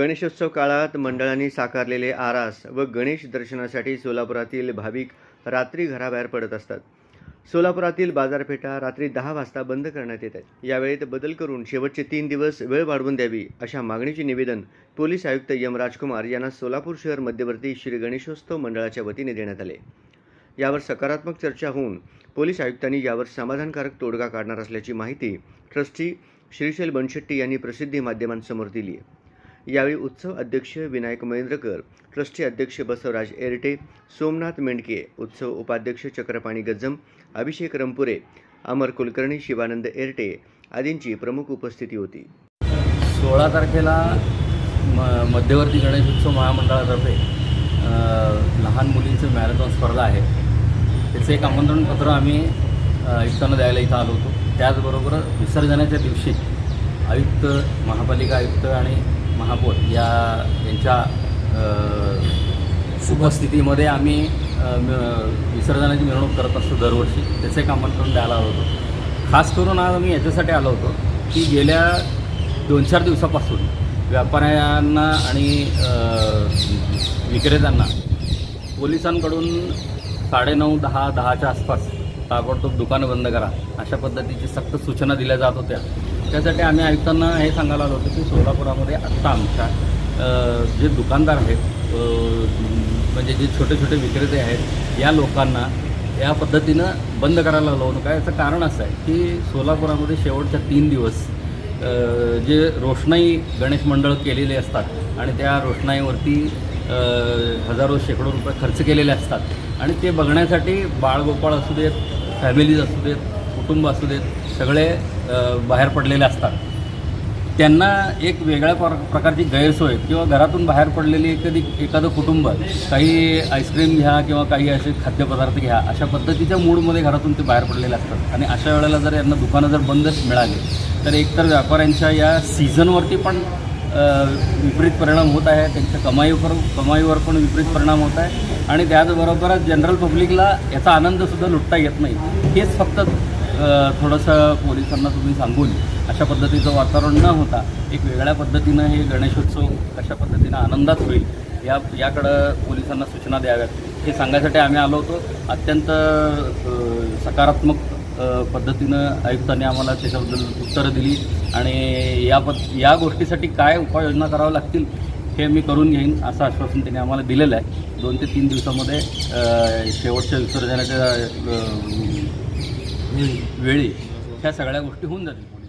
गणेशोत्सव काळात मंडळांनी साकारलेले आरास व गणेश दर्शनासाठी सोलापुरातील भाविक रात्री घराबाहेर पडत असतात. सोलापुरातील बाजारपेठा रात्री दहा वाजता बंद करण्यात येत आहेत. यावेळेत बदल करून शेवटचे तीन दिवस वेळ वाढवून द्यावी अशा मागणीचे निवेदन पोलीस आयुक्त यम राजकुमार यांना सोलापूर शहर मध्यवर्ती श्री गणेशोत्सव मंडळाच्या वतीने देण्यात आले. यावर सकारात्मक चर्चा होऊन पोलीस आयुक्तांनी यावर समाधानकारक तोडगा काढणार असल्याची माहिती ट्रस्टी श्रीशैल बनशेट्टी यांनी प्रसिद्धी माध्यमांसमोर दिली आहे. यावेळी उत्सव अध्यक्ष विनायक महेंद्रकर ट्रस्टी अध्यक्ष बसवराज एरटे सोमनाथ मेंढके उत्सव उपाध्यक्ष चक्रपाणी गज्जम अभिषेक रंपुरे अमर कुलकर्णी शिवानंद एरटे आदींची प्रमुख उपस्थिती होती. सोळा तारखेला म मध्यवर्ती गणेशोत्सव महामंडळातर्फे लहान मुलींचं मॅरेथॉन स्पर्धा आहे. त्याचं एक आमंत्रणपत्र आम्ही आयुक्तांना द्यायला इथं आलो होतो. त्याचबरोबर विसर्जनाच्या दिवशी आयुक्त महापालिका आयुक्त आणि महापौर या यांच्या उपस्थितीमध्ये आम्ही विसर्जनाची मिरवणूक करत असतो दरवर्षी. त्याचं एक आमंत्रण द्यायला आलो होतो. खास करून आज आम्ही याच्यासाठी आलो होतो की गेल्या दोन चार दिवसापासून व्यापाऱ्यांना आणि विक्रेत्यांना पोलिसांकडून साडेनऊ दहा दहाच्या आसपास ताबडतोब दुकानं बंद करा अशा पद्धतीची सक्त सूचना दिल्या जात होत्या. त्यासाठी आम्ही आयुक्तांना हे सांगायला आलो होतो की सोलापुरामध्ये आत्ता आमच्या जे दुकानदार आहेत म्हणजे जे छोटे छोटे विक्रेते आहेत या लोकांना या पद्धतीनं बंद करायला लावू नका याचं कारण असं आहे की सोलापुरामध्ये शेवटच्या तीन दिवस जे रोषणाई गणेश मंडळ केलेले असतात आणि त्या रोषणाईवरती हजारो शेकडो रुपये खर्च केलेले असतात. आणि ते बघण्यासाठी बाळगोपाळ असू देत फॅमिलीज असू देत कुटुंब असू देत सगळे बाहेर पडलेले असतात. त्यांना एक वेगळ्या प्र प्रकारची गैरसोय किंवा घरातून बाहेर पडलेली एखादी एखादं कुटुंब काही आईस्क्रीम घ्या किंवा काही असे खाद्यपदार्थ घ्या अशा पद्धतीच्या मूडमध्ये घरातून ते बाहेर पडलेले असतात. आणि अशा वेळेला जर यांना दुकानं जर बंदच मिळाली तर एकतर व्यापाऱ्यांच्या या सीझनवरती पण विपरीत परिणाम होत आहे त्यांच्या कमाईवर कमाईवर पण विपरीत परिणाम होत आहे. आणि त्याचबरोबरच जनरल पब्लिकला याचा आनंदसुद्धा लुटता येत नाही. हेच फक्त थोडंसं पोलिसांना तुम्ही सांगून अशा पद्धतीचं वातावरण न होता एक वेगळ्या पद्धतीनं हे गणेशोत्सव कशा पद्धतीनं आनंदात होईल या याकडं पोलिसांना सूचना द्याव्यात हे सांगायसाठी आम्ही आलो होतो. अत्यंत सकारात्मक पद्धतीनं आयुक्तांनी आम्हाला त्याच्याबद्दल उत्तरं दिली आणि या पद या गोष्टीसाठी काय उपाययोजना कराव्या लागतील हे मी करून घेईन असं आश्वासन त्यांनी आम्हाला दिलेलं आहे. दोन ते तीन दिवसामध्ये शेवटच्या विसर्जनाच्या वेळी ह्या सगळ्या गोष्टी होऊन जातील